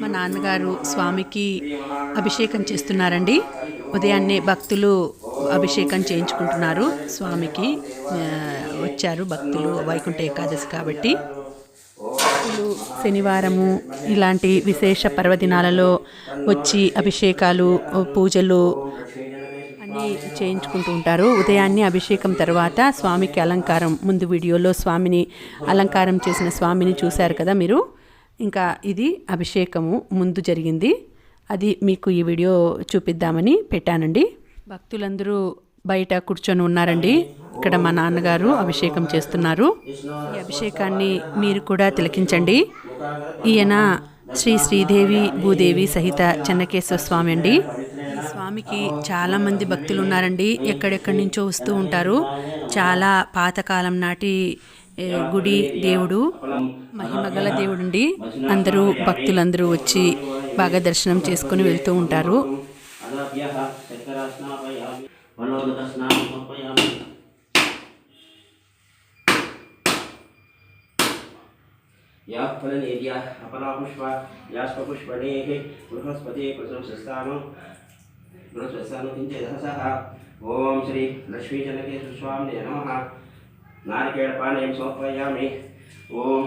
మా నాన్నగారు స్వామికి అభిషేకం చేస్తున్నారండి. ఉదయాన్నే భక్తులు అభిషేకం చేయించుకుంటున్నారు. స్వామికి వచ్చారు భక్తులు వైకుంఠ ఏకాదశి కాబట్టి. భక్తులు శనివారము ఇలాంటి విశేష పర్వదినాలలో వచ్చి అభిషేకాలు పూజలు అన్నీ చేయించుకుంటూ ఉంటారు. ఉదయాన్నే అభిషేకం తర్వాత స్వామికి అలంకారం. ముందు వీడియోలో స్వామిని అలంకారం చేసిన స్వామిని చూశారు కదా మీరు? ఇంకా ఇది అభిషేకము ముందు జరిగింది. అది మీకు ఈ వీడియో చూపిద్దామని పెట్టానండి. భక్తులందరూ బయట కూర్చొని ఉన్నారండి. ఇక్కడ మా నాన్నగారు అభిషేకం చేస్తున్నారు. ఈ అభిషేకాన్ని మీరు కూడా తిలకించండి. ఈయన శ్రీ శ్రీదేవి భూదేవి సహిత చెన్నకేశ్వర స్వామి అండి. స్వామికి చాలామంది భక్తులు ఉన్నారండి. ఎక్కడెక్కడి నుంచో వస్తూ ఉంటారు. చాలా పాతకాలం నాటి గుడి దేవుడు? మహిమగల దేవుడండి. అందరూ భక్తులందరూ వచ్చి బాగా దర్శనం చేసుకుని వెళ్తూ ఉంటారు. ఓం శ్రీ లక్ష్మీజనకేశ్వర స్వామినే నమः. నారికేళపానీయం సమర్పయామి ఓం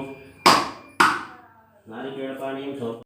నారికేళపానీయం సమర్ప